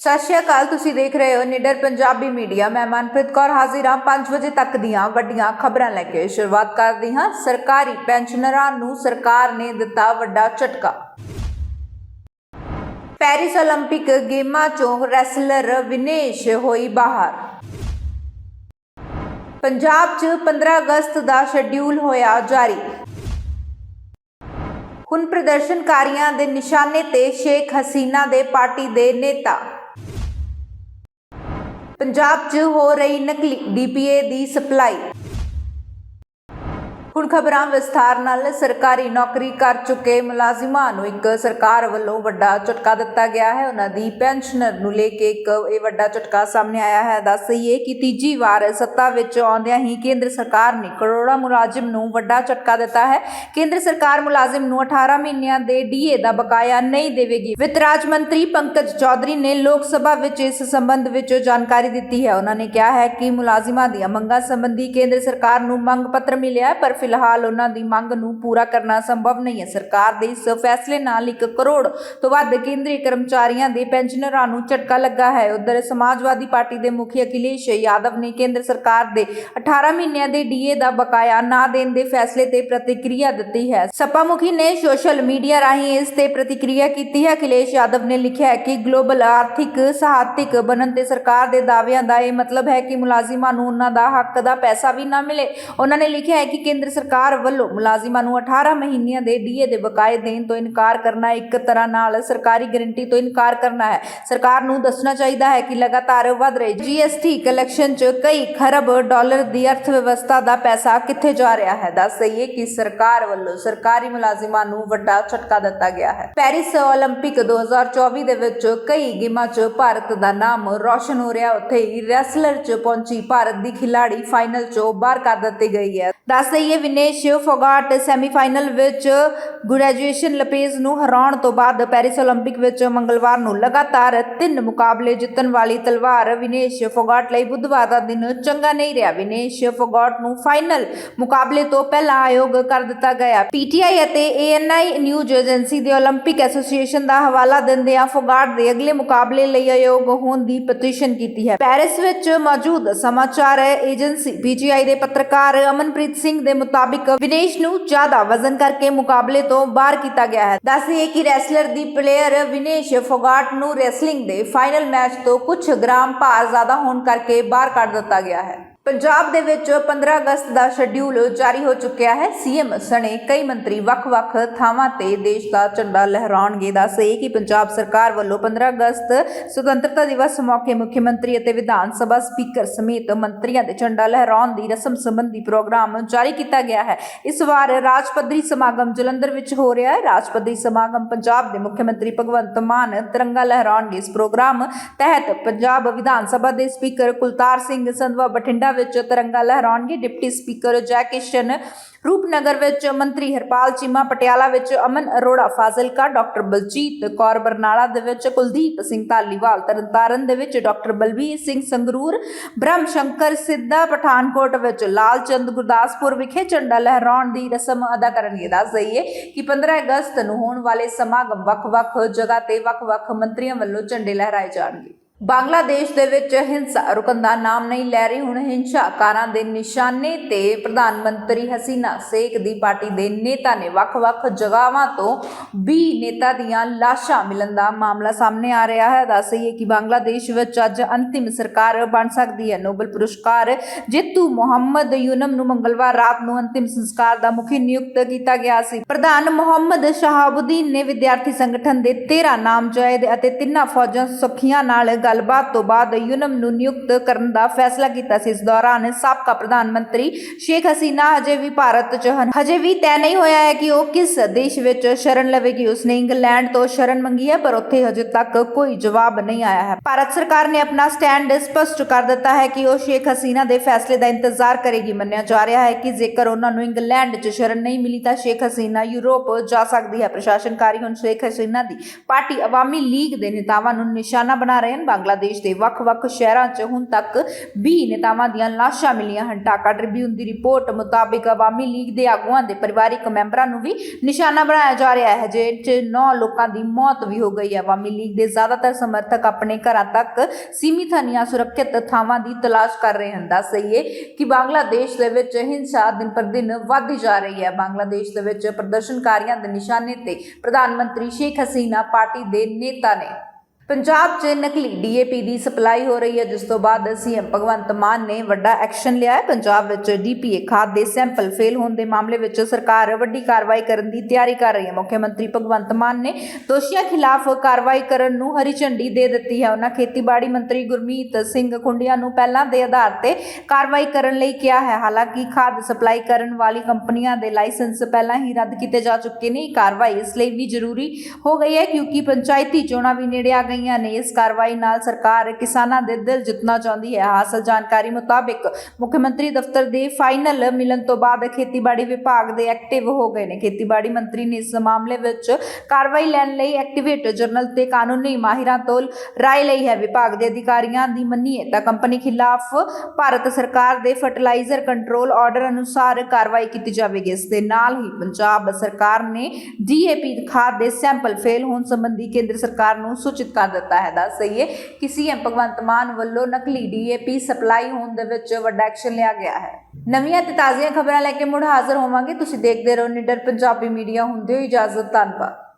ਸਤਿ ਸ਼੍ਰੀ ਅਕਾਲ ਤੁਸੀਂ ਦੇਖ ਰਹੇ ਹੋ ਨਿਡਰ ਪੰਜਾਬੀ ਮੀਡੀਆ ਮੈਂ ਮਨਪ੍ਰੀਤ ਕੌਰ ਹਾਜ਼ਰ ਹਾਂ 5 ਵਜੇ ਤੱਕ ਦੀਆਂ ਵੱਡੀਆਂ ਖਬਰਾਂ ਲੈ ਕੇ ਸ਼ੁਰੂਆਤ ਕਰਦੇ ਹਾਂ ਸਰਕਾਰੀ ਪੈਨਸ਼ਨਰਾਂ ਨੂੰ ਸਰਕਾਰ ਨੇ ਦਿੱਤਾ ਵੱਡਾ ਝਟਕਾ ਪੈਰਿਸ 올림픽 ਗੇਮਾਂ ਚੋਂ ਰੈਸਲਰ ਵਿਨੇਸ਼ ਹੋਈ ਬਾਹਰ ਪੰਜਾਬ 'ਚ 15 ਅਗਸਤ ਦਾ ਸ਼ੈਡਿਊਲ ਹੋਇਆ ਜਾਰੀ ਹੁਣ ਪ੍ਰਦਰਸ਼ਨਕਾਰੀਆਂ ਦੇ ਨਿਸ਼ਾਨੇ ਤੇ ਸ਼ੇਖ ਹਸੀਨਾ ਦੇ ਪਾਰਟੀ ਦੇ ਨੇਤਾ ਪੰਜਾਬ 'ਚ ਹੋ ਰਹੀ ਨਕਲੀ ਡੀਪੀਏ ਦੀ ਸਪਲਾਈ ਹੁਣ ਖਬਰਾਂ ਵਿਸਥਾਰ ਨਾਲ, ਸਰਕਾਰੀ ਨੌਕਰੀ ਕਰ ਚੁੱਕੇ ਮੁਲਾਜ਼ਮਾਂ ਨੂੰ ਇੱਕ ਸਰਕਾਰ ਵੱਲੋਂ ਵੱਡਾ ਝਟਕਾ ਦਿੱਤਾ ਗਿਆ ਹੈ। ਉਹਨਾਂ ਦੀ ਪੈਨਸ਼ਨਰ ਨੂੰ ਲੈ ਕੇ ਇੱਕ ਇਹ ਵੱਡਾ ਝਟਕਾ ਸਾਹਮਣੇ ਆਇਆ ਹੈ। ਦੱਸ ਦਈਏ ਕਿ ਤੀਜੀ ਵਾਰ ਸੱਤਾ ਵਿੱਚ ਆਉਂਦਿਆਂ ਹੀ ਕੇਂਦਰ ਸਰਕਾਰ ਨੇ ਕਰੋੜਾਂ ਮੁਲਾਜ਼ਮ ਨੂੰ ਵੱਡਾ ਝਟਕਾ ਦਿੱਤਾ ਹੈ। ਕੇਂਦਰ ਸਰਕਾਰ ਮੁਲਾਜ਼ਮ ਨੂੰ 18 ਮਹੀਨਿਆਂ ਦੇ ਡੀਏ ਦਾ ਬਕਾਇਆ ਨਹੀਂ ਦੇਵੇਗੀ। ਵਿੱਤ ਰਾਜ ਮੰਤਰੀ ਪੰਕਜ ਚੌਧਰੀ ਨੇ ਲੋਕ ਸਭਾ ਵਿੱਚ ਇਸ ਸੰਬੰਧ ਵਿੱਚ ਜਾਣਕਾਰੀ ਦਿੱਤੀ ਹੈ। ਉਹਨਾਂ ਨੇ ਕਿਹਾ ਹੈ ਕਿ ਮੁਲਾਜ਼ਮਾਂ ਦੀਆਂ ਮੰਗਾਂ ਸੰਬੰਧੀ ਕੇਂਦਰ ਸਰਕਾਰ ਨੂੰ ਮੰਗ ਪੱਤਰ ਮਿਲਿਆ ਪਰ ਫਿਲਹਾਲ ਉਹਨਾਂ ਦੀ ਮੰਗ ਨੂੰ ਪੂਰਾ ਕਰਨਾ ਸੰਭਵ ਨਹੀਂ ਹੈ। ਸਰਕਾਰ ਦੇ ਇਸ ਫੈਸਲੇ ਨਾਲ 1 ਕਰੋੜ ਤੋਂ ਵੱਧ ਕੇਂਦਰੀ ਕਰਮਚਾਰੀਆਂ ਦੇ ਪੈਨਸ਼ਨਰਾਂ ਨੂੰ ਝਟਕਾ ਲੱਗਾ ਹੈ। ਉਧਰ ਸਮਾਜਵਾਦੀ ਪਾਰਟੀ ਦੇ ਮੁਖੀ ਅਖਿਲੇਸ਼ ਯਾਦਵ ਨੇ ਕੇਂਦਰ ਸਰਕਾਰ ਦੇ 18 ਮਹੀਨਿਆਂ ਦੇ ਡੀਏ ਦਾ ਬਕਾਇਆ ਨਾ ਦੇਣ ਦੇ ਫੈਸਲੇ ਤੇ ਪ੍ਰਤੀਕਿਰਿਆ ਦਿੱਤੀ ਹੈ। ਸਪਾ ਮੁਖੀ ਨੇ ਸੋਸ਼ਲ ਮੀਡੀਆ ਰਾਹੀਂ ਇਸ ਤੇ ਪ੍ਰਤੀਕਿਰਿਆ ਕੀਤੀ ਹੈ। ਅਖਿਲੇਸ਼ ਯਾਦਵ ਨੇ ਲਿਖਿਆ ਹੈ ਕਿ ਗਲੋਬਲ ਆਰਥਿਕ ਸਹਾਇਤਕ ਬਣਨ ਤੇ ਸਰਕਾਰ ਦੇ ਦਾਅਵਿਆਂ ਦਾ ਇਹ ਮਤਲਬ ਹੈ ਕਿ ਮੁਲਾਜ਼ਮਾਂ ਨੂੰ ਉਹਨਾਂ ਦਾ ਹੱਕ ਦਾ ਪੈਸਾ ਵੀ ਨਾ ਮਿਲੇ। ਉਹਨਾਂ ਨੇ ਲਿਖਿਆ ਹੈ ਕਿ ਕੇਂਦਰ ਸਰਕਾਰ ਵੱਲੋਂ ਮੁਲਾਜ਼ਮਾਂ ਨੂੰ 18 ਮਹੀਨਿਆਂ ਦੇ ਡੀਏ ਦੇ ਬਕਾਏ ਦੇਣ ਤੋਂ ਇਨਕਾਰ ਕਰਨਾ ਇੱਕ ਤਰ੍ਹਾਂ ਨਾਲ ਸਰਕਾਰੀ ਗਾਰੰਟੀ ਤੋਂ ਇਨਕਾਰ ਕਰਨਾ ਹੈ ਸਰਕਾਰ ਨੂੰ ਦੱਸਣਾ ਚਾਹੀਦਾ ਹੈ ਕਿ ਲਗਾਤਾਰ ਵਧ ਰਹੇ ਜੀਐਸਟੀ ਕਲੈਕਸ਼ਨ 'ਚ ਕਈ ਖਰਬ ਡਾਲਰ ਦੀ ਅਰਥ ਵਿਵਸਥਾ ਦਾ ਪੈਸਾ ਕਿੱਥੇ ਜਾ ਰਿਹਾ ਹੈ ਦੱਸ ਦਈਏ ਕਿ ਸਰਕਾਰ ਵੱਲੋਂ ਸਰਕਾਰੀ ਮੁਲਾਜ਼ਮਾਂ ਨੂੰ ਵੱਡਾ ਝਟਕਾ ਦਿੱਤਾ ਗਿਆ ਹੈ ਪੈਰਿਸ 올림픽 2024 ਦੇ ਵਿੱਚ ਕਈ ਗੇਮਾਂ 'ਚ ਭਾਰਤ ਦਾ ਨਾਮ ਰੌਸ਼ਨ ਹੋ ਰਿਹਾ ਉੱਥੇ ਹੀ ਰੈਸਲਰ 'ਚ ਪਹੁੰਚੀ ਭਾਰਤ ਦੀ ਖਿਲਾੜੀ ਫਾਈਨਲ 'ਚੋਂ ਬਾਹਰ ਕਰ ਦਿੱਤੀ ਗਈ ਹੈ ਦੱਸ ਦਈਏ ਵਿਨੇਸ਼ ਫੋਗਾਟ ਸੈਮੀਫਾਈਨਲ ਵਿੱਚ ਗ੍ਰੈਜੂਏਸ਼ਨ ਲਪੇਜ਼ ਨੂੰ ਹਰਾਉਣ ਤੋਂ ਬਾਅਦ ਪੈਰਿਸ 올림픽 ਵਿੱਚ ਮੰਗਲਵਾਰ ਨੂੰ ਲਗਾਤਾਰ ਤਿੰਨ ਮੁਕਾਬਲੇ ਜਿੱਤਣ ਵਾਲੀ ਤਲਵਾਰ ਵਿਨੇਸ਼ ਫੋਗਾਟ ਲਈ ਬੁੱਧਵਾਰ ਦਾ ਦਿਨ ਚੰਗਾ ਨਹੀਂ ਰਿਹਾ ਵਿਨੇਸ਼ ਫੋਗਾਟ ਨੂੰ ਫਾਈਨਲ ਮੁਕਾਬਲੇ ਤੋਂ ਪਹਿਲਾਂ ਆਯੋਗ ਕਰ ਦਿੱਤਾ ਗਿਆ ਪੀਟੀਆਈ ਅਤੇ ਏਐਨਆਈ ਨਿਊਜ਼ ਏਜੰਸੀ ਦੇ 올림픽 ਐਸੋਸੀਏਸ਼ਨ ਦਾ ਹਵਾਲਾ ਦਿੰਦਿਆਂ ਫੋਗਾਟ ਦੇ ਅਗਲੇ ਮੁਕਾਬਲੇ ਲਈ ਆਯੋਗ ਹੋਣ ਦੀ ਪਟੀਸ਼ਨ ਕੀਤੀ ਹੈ ਪੈਰਿਸ ਵਿੱਚ ਮੌਜੂਦ ਸਮਾਚਾਰ ਏਜੰਸੀ ਪੀਟੀਆਈ ਦੇ ਪੱਤਰਕਾਰ ਅਮਨਪ੍ਰੀਤ ਸਿੰਘ ਦੇ ਮੁਤਾਬਿਕ ਵਿਨੇਸ਼ ਨੂੰ ਜ਼ਿਆਦਾ ਵਜ਼ਨ ਕਰਕੇ ਮੁਕਾਬਲੇ ਤੋਂ ਬਾਹਰ ਕੀਤਾ ਗਿਆ ਹੈ। ਦੱਸਦੇ ਕਿ ਰੈਸਲਰ ਦੀ ਪਲੇਅਰ ਵਿਨੇਸ਼ ਫੋਗਾਟ ਨੂੰ ਰੈਸਲਿੰਗ ਦੇ ਫਾਈਨਲ ਮੈਚ ਤੋਂ ਕੁਝ ਗ੍ਰਾਮ ਭਾਰ ਜ਼ਿਆਦਾ ਹੋਣ ਕਰਕੇ ਬਾਹਰ ਕੱਢ ਦਿੱਤਾ ਗਿਆ ਹੈ। ਪੰਜਾਬ ਦੇ ਵਿੱਚ 15 ਅਗਸਤ ਦਾ ਸ਼ੈਡਿਊਲ ਜਾਰੀ ਹੋ ਚੁੱਕਿਆ ਹੈ। ਸੀਐਮ ਸਣੇ ਕਈ ਮੰਤਰੀ ਵੱਖ-ਵੱਖ ਥਾਵਾਂ ਤੇ ਦੇਸ਼ ਦਾ ਝੰਡਾ ਲਹਿਰਾਉਣਗੇ। ਦੱਸੇ ਕਿ ਪੰਜਾਬ ਸਰਕਾਰ ਵੱਲੋਂ 15 ਅਗਸਤ ਸੁਤੰਤਰਤਾ ਦਿਵਸ ਮੌਕੇ ਮੁੱਖ ਮੰਤਰੀ ਅਤੇ ਵਿਧਾਨ ਸਭਾ ਸਪੀਕਰ ਸਮੇਤ ਮੰਤਰੀਆਂ ਦੇ ਝੰਡਾ ਲਹਿਰਾਉਣ ਦੀ ਰਸਮ ਸੰਬੰਧੀ ਪ੍ਰੋਗਰਾਮ ਜਾਰੀ ਕੀਤਾ ਗਿਆ ਹੈ। ਇਸ ਵਾਰ ਰਾਜ ਪੱਧਰੀ ਸਮਾਗਮ ਜਲੰਧਰ ਵਿੱਚ ਹੋ ਰਿਹਾ ਹੈ। ਰਾਜ ਪੱਧਰੀ ਸਮਾਗਮ ਪੰਜਾਬ ਦੇ ਮੁੱਖ ਮੰਤਰੀ ਭਗਵੰਤ ਮਾਨ ਤਿਰੰਗਾ ਲਹਿਰਾਉਣਗੇ। ਇਸ ਪ੍ਰੋਗਰਾਮ ਤਹਿਤ ਪੰਜਾਬ ਵਿਧਾਨ ਸਭਾ ਦੇ ਸਪੀਕਰ ਕੁਲਤਾਰ ਸਿੰਘ ਸੰਧਵਾ ਬਠਿੰਡਾ ਵਿੱਚ ਤਿਰੰਗਾ ਲਹਿਰਾਉਣਗੇ। ਡਿਪਟੀ ਸਪੀਕਰ ਜੈ ਕਿਸ਼ਨ ਰੂਪਨਗਰ ਵਿੱਚ ਮੰਤਰੀ ਹਰਪਾਲ ਚੀਮਾ, ਪਟਿਆਲਾ ਵਿੱਚ ਅਮਨ ਅਰੋੜਾ ਫਾਜ਼ਿਲਕਾ, ਡਾਕਟਰ ਬਲਜੀਤ ਕੌਰ ਬਰਨਾਲਾ ਦੇ ਵਿੱਚ ਕੁਲਦੀਪ ਸਿੰਘ ਧਾਲੀਵਾਲ, ਤਰਨਤਾਰਨ ਦੇ ਵਿੱਚ ਡਾਕਟਰ ਬਲਬੀਰ ਸਿੰਘ ਸੰਗਰੂਰ, ਬ੍ਰਹਮ ਸ਼ੰਕਰ ਸਿੱਧਾ ਪਠਾਨਕੋਟ ਵਿੱਚ ਲਾਲ ਚੰਦ ਗੁਰਦਾਸਪੁਰ ਵਿਖੇ ਝੰਡਾ ਲਹਿਰਾਉਣ ਦੀ ਰਸਮ ਅਦਾ ਕਰਨਗੇ। ਦੱਸ ਦਈਏ ਕਿ 15 ਅਗਸਤ ਨੂੰ ਹੋਣ ਵਾਲੇ ਸਮਾਗਮ ਵੱਖ-ਵੱਖ ਜਗ੍ਹਾ ਤੇ ਵੱਖ-ਵੱਖ ਮੰਤਰੀਆਂ ਵੱਲੋਂ ਝੰਡੇ ਲਹਿਰਾਏ ਜਾਣਗੇ। ਬੰਗਲਾਦੇਸ਼ ਦੇ ਵਿੱਚ ਹਿੰਸਾ ਰੁਕਣ ਦਾ ਨਾਮ ਨਹੀਂ ਲੈ ਰਹੀ। ਹੁਣ ਹਿੰਸਾਕਾਰਾਂ ਦੇ ਨਿਸ਼ਾਨੇ ਤੇ ਪ੍ਰਧਾਨ ਮੰਤਰੀ ਹਸੀਨਾ ਸ਼ੇਖ ਦੀ ਪਾਰਟੀ ਦੇ ਨੇਤਾ ਨੇ ਵੱਖ-ਵੱਖ ਜਗ੍ਹਾਵਾਂ ਤੋਂ 20 ਨੇਤਾ ਦੀਆਂ ਲਾਸ਼ਾਂ ਮਿਲਣ ਦਾ ਮਾਮਲਾ ਸਾਹਮਣੇ ਆ ਰਿਹਾ ਹੈ। ਦੱਸਈਏ ਕਿ ਬੰਗਲਾਦੇਸ਼ ਵਿੱਚ ਅੱਜ ਅੰਤਿਮ ਸਰਕਾਰ ਬਣ ਸਕਦੀ ਹੈ। ਨੋਬਲ ਪੁਰਸਕਾਰ ਜੇਤੂ ਮੁਹੰਮਦ ਯੂਨਮ ਨੂੰ ਮੰਗਲਵਾਰ ਰਾਤ ਨੂੰ ਅੰਤਿਮ ਸੰਸਕਾਰ ਦਾ ਮੁਖੀ ਨਿਯੁਕਤ ਕੀਤਾ ਗਿਆ ਸੀ। ਪ੍ਰਧਾਨ ਮੁਹੰਮਦ ਸ਼ਹਾਬੁਦੀਨ ਨੇ ਵਿਦਿਆਰਥੀ ਸੰਗਠਨ ਦੇ 13 ਨਾਮਜ਼ਦ ਅਤੇ ਤਿੰਨਾਂ ਫੌਜਾਂ ਸੁਖੀਆਂ ਨਾਲ ਗੱਲਬਾਤ ਤੋਂ ਬਾਅਦ ਯੂਨਮ ਨੂੰ ਨਿਯੁਕਤ ਕਰਨ ਦਾ ਫੈਸਲਾ ਕੀਤਾ ਸੀ। ਇਸ ਦੌਰਾਨ ਸਾਬਕਾ ਪ੍ਰਧਾਨ ਮੰਤਰੀ ਸ਼ੇਖ ਹਸੀਨਾ ਹਜੇ ਵੀ ਭਾਰਤ 'ਚ ਹਨ। ਹਜੇ ਵੀ ਤੈਅ ਨਹੀਂ ਹੋਇਆ ਹੈ ਕਿ ਉਹ ਕਿਸ ਦੇਸ਼ ਵਿੱਚ ਸ਼ਰਨ ਲਵੇਗੀ। ਉਸਨੇ ਇੰਗਲੈਂਡ ਤੋਂ ਸ਼ਰਨ ਮੰਗੀ ਹੈ, ਪਰ ਉੱਥੇ ਹਜੇ ਤੱਕ ਕੋਈ ਜਵਾਬ ਨਹੀਂ ਆਇਆ ਹੈ। ਭਾਰਤ ਸਰਕਾਰ ਨੇ ਆਪਣਾ ਸਟੈਂਡ ਸਪਸ਼ਟ ਕਰ ਦਿੱਤਾ ਹੈ ਕਿ ਉਹ ਸ਼ੇਖ ਹਸੀਨਾ ਦੇ ਫੈਸਲੇ ਦਾ ਇੰਤਜ਼ਾਰ ਕਰੇਗੀ। ਮੰਨਿਆ ਜਾ ਰਿਹਾ ਹੈ ਕਿ ਜੇਕਰ ਉਹਨਾਂ ਨੂੰ ਇੰਗਲੈਂਡ 'ਚ ਸ਼ਰਨ ਨਹੀਂ ਮਿਲੀ ਤਾਂ ਸ਼ੇਖ ਹਸੀਨਾ ਯੂਰਪ ਜਾ ਸਕਦੀ ਹੈ। ਪ੍ਰਸ਼ਾਸਨਕਾਰੀ ਹੁਣ ਸ਼ੇਖ ਹਸੀਨਾ ਦੀ ਪਾਰਟੀ ਅਵਾਮੀ ਲੀਗ ਦੇ ਨੇਤਾਵਾਂ ਨੂੰ ਨਿਸ਼ਾਨਾ ਬਣਾ ਰਹੇ ਹਨ। ਬੰਗਲਾਦੇਸ਼ ਦੇ ਵੱਖ-ਵੱਖ ਸ਼ਹਿਰਾਂ 'ਚ ਹੁਣ ਤੱਕ 20 ਨੇਤਾਵਾਂ ਦੀਆਂ ਲਾਸ਼ਾਂ ਮਿਲੀਆਂ ਹਨ। ਟਾਕਾ ਟ੍ਰਿਬਿਊਨ ਦੀ ਰਿਪੋਰਟ ਮੁਤਾਬਿਕ ਆਵਾਮੀ ਲੀਗ ਦੇ ਆਗੂਆਂ ਦੇ ਪਰਿਵਾਰਿਕ ਮੈਂਬਰਾਂ ਨੂੰ ਵੀ ਨਿਸ਼ਾਨਾ ਬਣਾਇਆ ਜਾ ਰਿਹਾ ਹੈ, ਜਿਸ 'ਚ 9 ਲੋਕਾਂ ਦੀ ਮੌਤ ਵੀ ਹੋ ਗਈ ਹੈ। ਆਵਾਮੀ ਲੀਗ ਦੇ ਜ਼ਿਆਦਾਤਰ ਸਮਰਥਕ ਆਪਣੇ ਘਰਾਂ ਤੱਕ ਸੀਮਿਤ ਹਨ ਜਾਂ ਸੁਰੱਖਿਅਤ ਥਾਵਾਂ ਦੀ ਤਲਾਸ਼ ਕਰ ਰਹੇ ਹਨ। ਦੱਸ ਦਈਏ ਕਿ ਬੰਗਲਾਦੇਸ਼ ਦੇ ਵਿੱਚ ਹਿੰਸਾ ਦਿਨ ਪਰ ਦਿਨ ਵਧਦੀ ਜਾ ਰਹੀ ਹੈ। ਬੰਗਲਾਦੇਸ਼ ਦੇ ਵਿੱਚ ਪ੍ਰਦਰਸ਼ਨਕਾਰੀਆਂ ਦੇ ਨਿਸ਼ਾਨੇ ਤੇ ਪ੍ਰਧਾਨ ਮੰਤਰੀ ਸ਼ੇਖ ਹਸੀਨਾ ਪਾਰਟੀ ਦੇ ਨੇਤਾ ਨੇ ਪੰਜਾਬ 'ਚ ਨਕਲੀ ਡੀਏਪੀ ਦੀ ਸਪਲਾਈ ਹੋ ਰਹੀ ਹੈ, ਜਿਸ ਤੋਂ ਬਾਅਦ ਸੀਐਮ ਭਗਵੰਤ ਮਾਨ ਨੇ ਵੱਡਾ ਐਕਸ਼ਨ ਲਿਆ ਹੈ। ਪੰਜਾਬ ਵਿੱਚ ਡੀਪੀਏ ਖਾਦ ਦੇ ਸੈਂਪਲ ਫੇਲ ਹੋਣ ਦੇ ਮਾਮਲੇ ਵਿੱਚ ਸਰਕਾਰ ਵੱਡੀ ਕਾਰਵਾਈ ਕਰਨ ਦੀ ਤਿਆਰੀ ਕਰ ਰਹੀ ਹੈ। ਮੁੱਖ ਮੰਤਰੀ ਭਗਵੰਤ ਮਾਨ ਨੇ ਦੋਸ਼ੀਆਂ ਖਿਲਾਫ ਕਾਰਵਾਈ ਕਰਨ ਨੂੰ ਹਰੀ ਝੰਡੀ ਦੇ ਦਿੱਤੀ ਹੈ। ਉਹਨਾਂ ਖੇਤੀਬਾੜੀ ਮੰਤਰੀ ਗੁਰਮੀਤ ਸਿੰਘ ਖੁੰਡੀਆਂ ਨੂੰ ਪਹਿਲਾਂ ਦੇ ਆਧਾਰ ਤੇ ਕਾਰਵਾਈ ਕਰਨ ਲਈ ਕਿਹਾ ਹੈ। ਹਾਲਾਂਕਿ ਖਾਦ ਸਪਲਾਈ ਕਰਨ ਵਾਲੀ ਕੰਪਨੀਆਂ ਦੇ ਲਾਇਸੈਂਸ ਪਹਿਲਾਂ ਹੀ ਰੱਦ ਕੀਤੇ ਜਾ ਚੁੱਕੇ ਨੇ। ਕਾਰਵਾਈ ਇਸ ਲਈ ਵੀ ਜ਼ਰੂਰੀ ਹੋ ਗਈ ਹੈ ਕਿਉਂਕਿ ਪੰਚਾਇਤੀ ਚੋਣਾਂ ਵੀ ਨੇੜੇ ਆ ਗਈਆਂ ਨੇ। ਇਸ ਕਾਰਵਾਈ ਨਾਲ ਸਰਕਾਰ ਕਿਸਾਨਾਂ ਦੇ ਦਿਲ ਜਿੱਤਣਾ ਚਾਹੁੰਦੀ ਹੈ। ਹਾਸਲ ਜਾਣਕਾਰੀ ਮੁਤਾਬਿਕ ਮੁੱਖ ਮੰਤਰੀ ਦਫ਼ਤਰ ਦੇ ਫਾਈਨਲ ਮਿਲਣ ਤੋਂ ਬਾਅਦ ਖੇਤੀਬਾੜੀ ਵਿਭਾਗ ਦੇ ਐਕਟਿਵ ਹੋ ਗਏ ਨੇ। ਖੇਤੀਬਾੜੀ ਮੰਤਰੀ ਨੇ ਇਸ ਮਾਮਲੇ ਵਿੱਚ ਕਾਰਵਾਈ ਲੈਣ ਲਈ ਐਕਟੀਵੇਟ ਜਰਨਲ ਤੇ ਕਾਨੂੰਨੀ ਮਾਹਿਰਾਂ ਤੋਂ ਰਾਏ ਲਈ ਹੈ। ਵਿਭਾਗ ਦੇ ਅਧਿਕਾਰੀਆਂ ਦੀ ਮੰਨੀਏ ਤਾਂ ਕੰਪਨੀ ਖਿਲਾਫ ਭਾਰਤ ਸਰਕਾਰ ਦੇ ਫਰਟੀਲਾਈਜ਼ਰ ਕੰਟਰੋਲ ਆਰਡਰ ਅਨੁਸਾਰ ਕਾਰਵਾਈ ਕੀਤੀ ਜਾਵੇਗੀ। ਇਸ ਦੇ ਨਾਲ ਹੀ ਪੰਜਾਬ ਸਰਕਾਰ ਨੇ ਡੀਏਪੀ ਖਾਦ ਦੇ ਸੈਂਪਲ ਫੇਲ ਹੋਣ ਸੰਬੰਧੀ ਕੇਂਦਰ ਸਰਕਾਰ ਨੂੰ ਸੂਚਿਤ ਕਰ ਦਿੱਤਾ ਹੈ। ਦੱਸ ਦਈਏ ਕਿ ਸੀਐਮ ਭਗਵੰਤ ਮਾਨ ਵੱਲੋਂ ਨਕਲੀ ਡੀਏਪੀ ਸਪਲਾਈ ਹੋਣ ਦੇ ਵਿੱਚ ਵੱਡਾ ਐਕਸ਼ਨ ਲਿਆ ਗਿਆ ਹੈ। ਨਵੀਆਂ ਤੇ ਤਾਜ਼ੀਆਂ ਖਬਰਾਂ ਲੈ ਕੇ ਮੁੜ ਹਾਜ਼ਰ ਹੋਵਾਂਗੇ। ਤੁਸੀਂ ਦੇਖਦੇ ਰਹੋ ਨਿਡਰ ਪੰਜਾਬੀ ਮੀਡੀਆ। ਹੁੰਦੇ ਹੋ ਇਜਾਜ਼ਤ, ਧੰਨਵਾਦ।